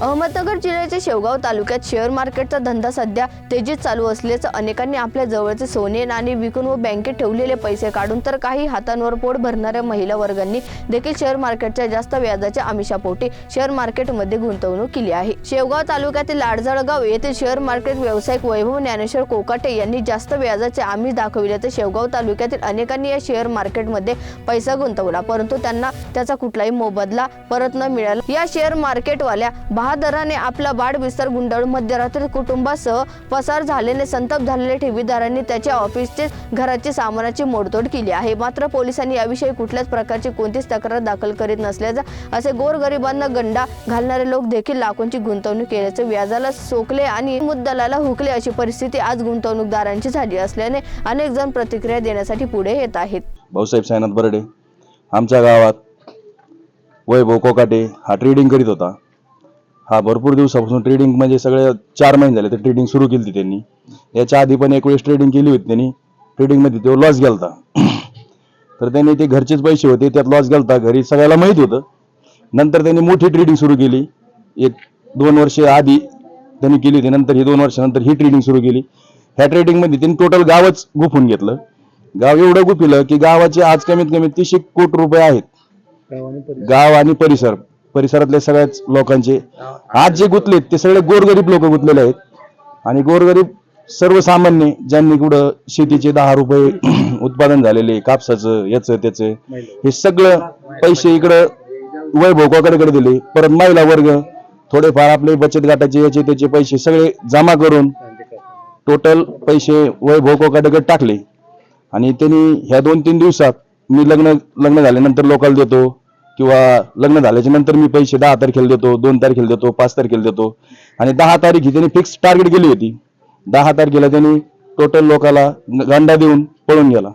अहमदनगर जिल्ह्याच्या शेवगाव तालुक्यात शेअर मार्केटचा धंदा सध्या तेजीत चालू असल्याचं अनेकांनी आपल्या जवळचे सोने नाणे विकून व बँकेत ठेवलेले पैसे काढून तर काही हातांवर पोट भरणाऱ्या महिला वर्गांनी देखील शेअर मार्केटच्या जास्त व्याजाच्या आमिषापोटी शेअर मार्केटमध्ये गुंतवणूक केली आहे. शेवगाव तालुक्यातील लाडजळगाव येथील शेअर मार्केट व्यावसायिक वैभव ज्ञानेश्वर कोकाटे यांनी जास्त व्याजाचे आमिष दाखविले तर शेवगाव तालुक्यातील अनेकांनी या शेअर मार्केटमध्ये पैसा गुंतवला परंतु त्यांना त्याचा कुठलाही मोबदला परत न मिळाला. या शेअर मार्केटवाल्या बहादराने आपला बाड विस्तार गुंडाळून मध्यरात्री कुटुंबासह पसार झालेले संतप झालेल्या ठेवीदारांनी त्याच्या ऑफिसचे घराचे सामानाची मोडतोड केली आहे. मात्र पोलिसांनी याविषयी कुठल्याच प्रकारची कोणतीच तक्रार दाखल करीत नसल्याचा असे गोरगरिबांना गंडा घालणारे लोक देखील लाखोंची गुंतवणूक केल्याचे व्याजाला सोकले आणि मुद्दलाला हुकले अशी परिस्थिती आज गुंतवणूकदारांची झाली असल्याने अनेक जण प्रतिक्रिया देण्यासाठी पुढे येत आहेत. भाऊसाहेब साईनाथ बर्डे आमच्या गावात वैभव कोकाटे हा ट्रेडिंग करीत होता. हा भरपूर दिवसापासून ट्रेडिंग म्हणजे सगळे चार महिने झाले तर ट्रेडिंग सुरू केली होती त्यांनी. याच्या आधी पण एक वेळेस ट्रेडिंग केली होती त्यांनी. ट्रेडिंगमध्ये तो लॉस गेलता. तर त्यांनी ते घरचेच पैसे होते त्यात लॉस गेलता. घरी सगळ्याला माहीत होतं. नंतर त्यांनी मोठी ट्रेडिंग सुरू केली. एक दोन वर्ष आधी त्यांनी केली होती. नंतर ही दोन वर्षानंतर ही ट्रेडिंग सुरू केली. ह्या ट्रेडिंगमध्ये त्यांनी टोटल गावच गुफून घेतलं. गाव एवढं गुपिलं की गावाचे आज कमीत कमी तीसशे कोटी रुपये आहेत. गाव आणि परिसर. परिसरातल्या सगळ्याच लोकांचे. आज जे गुतलेत ते सगळे गोरगरीब लोक गुतलेले आहेत. आणि गोरगरीब सर्वसामान्य ज्यांनी कुठं शेतीचे दहा रुपये उत्पादन झालेले कापसाचं याचं त्याचं हे सगळं पैसे इकडं वैभव कोकणकडे दिले. परत महिला वर्ग थोडेफार आपले बचत गटाचे याचे त्याचे पैसे सगळे जमा करून टोटल पैसे वैभव कोकाटेकडे टाकले. आणि त्यांनी ह्या दोन तीन दिवसात मी लग्न लग्न झाल्यानंतर लोकल देतो. किंवा लग्न झाल्याच्यानंतर मी पैसे दहा तारखेला देतो दोन तारखेला देतो पाच तारखेला देतो. आणि दहा तारीख ही त्यांनी फिक्स टार्गेट केली होती. दहा तारखेला त्यांनी टोटल लोकाला गंडा देऊन पळून गेला.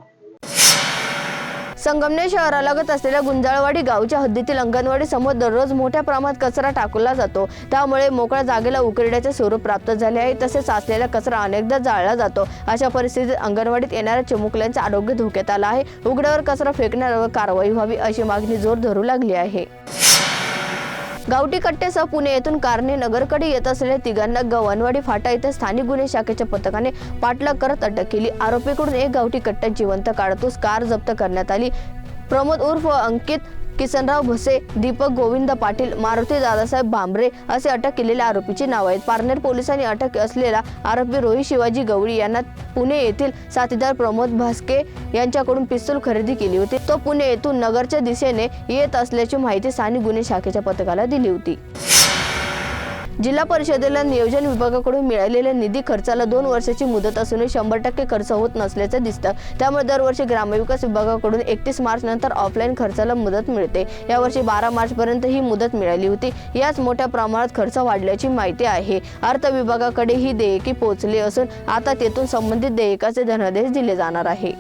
संगमनेर शहरालगत असलेल्या गुंजाळवाडी गावच्या हद्दीतील अंगणवाडी समोर दररोज मोठ्या प्रमाणात कचरा टाकला जातो. त्यामुळे मोकळ्या जागेला उकरड्याचे स्वरूप प्राप्त झाले आहे. तसेच साचलेला कचरा अनेकदा जाळला जातो. अशा परिस्थितीत अंगणवाडीत येणाऱ्या चिमुकल्यांचे आरोग्य धोक्यात आलं आहे. उघड्यावर कचरा फेकण्यावर कारवाई व्हावी अशी मागणी जोर धरू लागली आहे. गावठी कट्ट्यासह पुणे येथून कारणे नगरकडे येत असलेल्या तिघांना गव्हाणवाडी फाटा येथे स्थानिक गुन्हे शाखेच्या पथकाने पाठलाग करत अटक केली. आरोपीकडून एक गावठी कट्टा जिवंत काढतोस कार जप्त करण्यात आली. प्रमोद उर्फ अंकित किसनराव भसे दीपक गोविंद पाटील मारुती दादासाहेब भांबरे असे अटक केलेल्या आरोपीची नाव आहेत. पारनेर पोलिसांनी अटक असलेला आरोपी रोहित शिवाजी गवळी यांना पुणे येथील साथीदार प्रमोद भास्के यांच्याकडून पिस्तूल खरेदी केली होती. तो पुणे येथून नगरच्या दिशेने येत असल्याची माहिती स्थानिक गुन्हे शाखेच्या पथकाला दिली होती. जिल्हा परिषदेला नियोजन विभागाकडून मिळालेल्या निधी खर्चाला दोन वर्षाची मुदत असूनही शंभर टक्के खर्च होत नसल्याचं दिसतं. त्यामुळे दरवर्षी ग्रामविकास विभागाकडून एकतीस मार्च नंतर ऑफलाईन खर्चाला मुदत मिळते. यावर्षी बारा मार्च पर्यंत ही मुदत मिळाली होती. याच मोठ्या प्रमाणात खर्च वाढल्याची माहिती आहे. अर्थ विभागाकडे ही देयकी पोहोचली असून आता तेथून संबंधित देयकाचे धनादेश दिले जाणार आहे.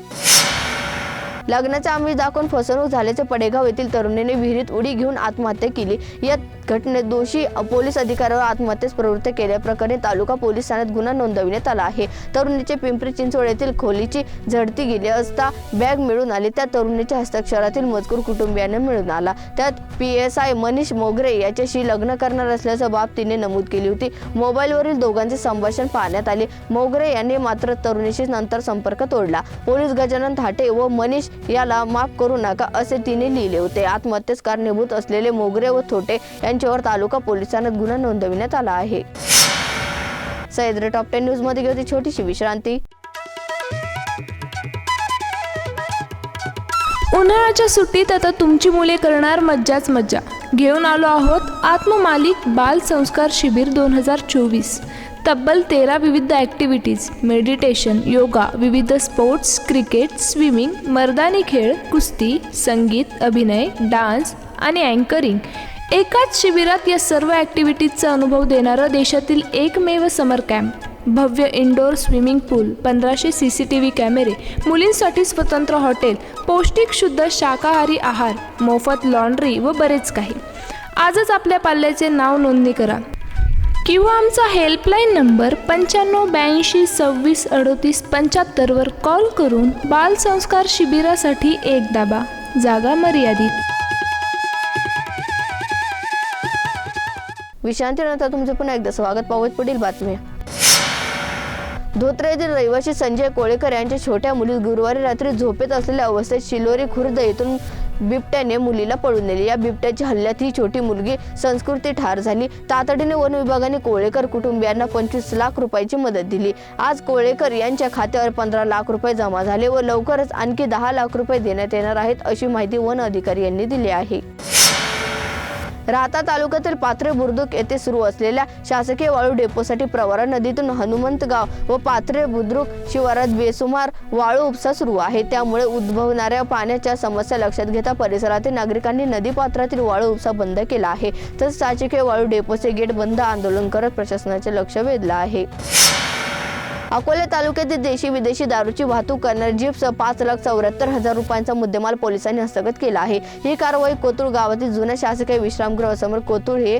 लग्नाचा आमिष दाखवून फसवणूक झाल्याचे पडेगाव येथील तरुणीने विहिरीत उडी घेऊन आत्महत्या केली. या घटनेत दोषी पोलीस अधिकाऱ्यावर आत्महत्येस प्रवृत्त केल्याप्रकरणी तालुका पोलीस ठाण्यात गुन्हा नोंदविण्यात आला आहे. तरुणीचे पिंपरी चिंचवड येथील खोलीची झडती गेली असता बॅग मिळून आली. त्या तरुणीच्या हस्ताक्षरातील मजकूर कुटुंबियांना मिळून आला. त्यात पी एस आय मनीष मोगरे याच्याशी लग्न करणार असल्याचं बाब तिने नमूद केली होती. मोबाईलवरील दोघांचे संभाषण पाहण्यात आले. मोगरे यांनी मात्र तरुणीशी नंतर संपर्क तोडला. पोलीस गजानन थाटे व मनीष याला माफ करू नका असे तिने लिहिले होते. आत्महत्येस कारणीभूत असलेले मोगरे व थोटे यांच्यावर तालुका पोलिसांना गुन्हा नोंदविण्यात आला आहे. सह्याद्री टॉप टेन न्यूजमध्ये घेऊ छोटीशी विश्रांती. उन्हाळ्याच्या सुट्टीत आता तुमची मुले करणार मज्जाच मज्जा. घेऊन आलो आहोत आत्ममालिक बाल संस्कार शिबिर दोन हजार चोवीस. तब्बल तेरा विविध ॲक्टिव्हिटीज मेडिटेशन योगा विविध स्पोर्ट्स क्रिकेट स्विमिंग मर्दानी खेळ कुस्ती संगीत अभिनय डान्स आणि अँकरिंग एकाच शिबिरात या सर्व ॲक्टिव्हिटीजचा अनुभव देणारं देशातील एकमेव समर कॅम्प भव्य इंडोर स्विमिंग पूल पंधराशे सी सी टी व्ही कॅमेरे मुलींसाठी स्वतंत्र हॉटेल पौष्टिक शुद्ध शाकाहारी आहार मोफत लॉन्ड्री व बरेच काही. आजच आपल्या पाल्याचे नाव नोंदणी करा. किंवा आमचा हेल्पलाईन नंबर पंच्याण्णव ब्याऐंशी सव्वीस अडोतीस पंच्याहत्तरवर कॉल करून बालसंस्कार शिबिरासाठी एक दाबा. जागा मर्यादित. विश्रांतीनंतर तुमचं पुन्हा एकदा स्वागत. पाहूत पुढील बातमी धोत्रे येथील रहिवासी संजय कोळेकर यांच्या छोट्या मुलीस गुरुवारी रात्री झोपेत असलेल्या अवस्थेत शिलोरी खुर्द येथून बिबट्याने मुलीला पळून नेली. या बिबट्याच्या हल्ल्यात ही छोटी मुलगी संस्कृती ठार झाली. तातडीने वन विभागाने कोळेकर कुटुंबियांना पंचवीस लाख रुपयाची मदत दिली. आज कोळेकर यांच्या खात्यावर पंधरा लाख रुपये जमा झाले व लवकरच आणखी दहा लाख रुपये देण्यात येणार आहेत अशी माहिती वन अधिकारी यांनी दिली आहे. राहता तालुक्यातील पात्रे बुद्रुक येथे सुरू असलेल्या शासकीय वाळू डेपोसाठी प्रवरा नदीतून हनुमंतगाव व पात्रे बुद्रुक शिवारात बेसुमार वाळू उपसा सुरू आहे. त्यामुळे उद्भवणाऱ्या पाण्याच्या समस्या लक्षात घेता परिसरातील नागरिकांनी नदीपात्रातील वाळू उपसा बंद केला आहे. तसेच शासकीय वाळू डेपोचे गेट बंद आंदोलन करत प्रशासनाचे लक्ष वेधलं आहे. अकोले तालुक्यातील देशी विदेशी दारूची वाहतूक करणारी जीपसह पाच लाख चौऱ्याहत्तर हजार रुपयांचा मुद्देमाल पोलिसांनी हस्तगत केला आहे. ही कारवाई कोतुळ गावातील जुन्या शासकीय विश्रामगृहासमोर कोतुळ हे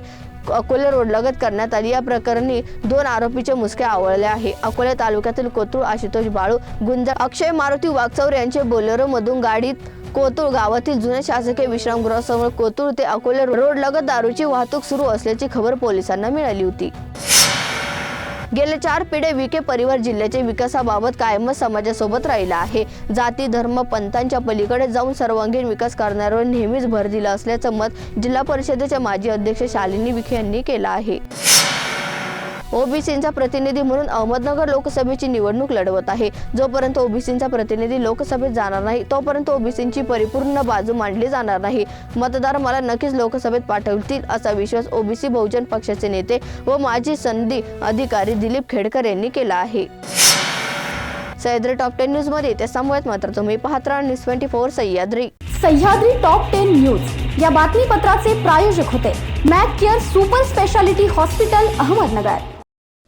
अकोले रोड लगत करण्यात आली. या प्रकरणी दोन आरोपीचे मुसके आवळले आहे. अकोले तालुक्यातील कोतुळ आशुतोष बाळू गुंजा अक्षय मारुती वागचौर यांचे बोलेरो मधून गाडीत कोतुळ गावातील जुन्या शासकीय विश्रामगृहासमोर कोतुळ ते अकोले रोड लगत दारूची वाहतूक सुरू असल्याची खबर पोलिसांना मिळाली होती. गेले चार पिढे विखे परिवार जिल्ह्याच्या विकासाबाबत कायमच समाजासोबत राहिला आहे. जाती धर्म पंथांच्या पलीकडे जाऊन सर्वांगीण विकास करण्यावर नेहमीच भर दिला असल्याचं मत जिल्हा परिषदेच्या माजी अध्यक्ष शालिनी विखे यांनी केलं आहे. ओबीसींचा प्रतिनिधी म्हणून अहमदनगर लोकसभेची निवडणूक लढवत आहे. जोपर्यंत ओबीसींचा प्रतिनिधी लोकसभेत जाणार नाही तोपर्यंत ओबीसींची परिपूर्ण बाजू मांडली जाणार नाही. मतदार मला नक्कीच लोकसभेत पाठवतील असा विश्वास ओबीसी बहुजन पक्षाचे नेते व माजी संधी अधिकारी दिलीप खेडकर यांनी केला आहे. सह्याद्री टॉप टेन न्यूजमध्ये त्या समवेत मात्र तुम्ही पाहत राहा news twenty four Sahyadri. Sahyadri top ten news. या बातमीपत्राचे प्रायोजक होते. Mac Care super speciality hospital Ahmednagar.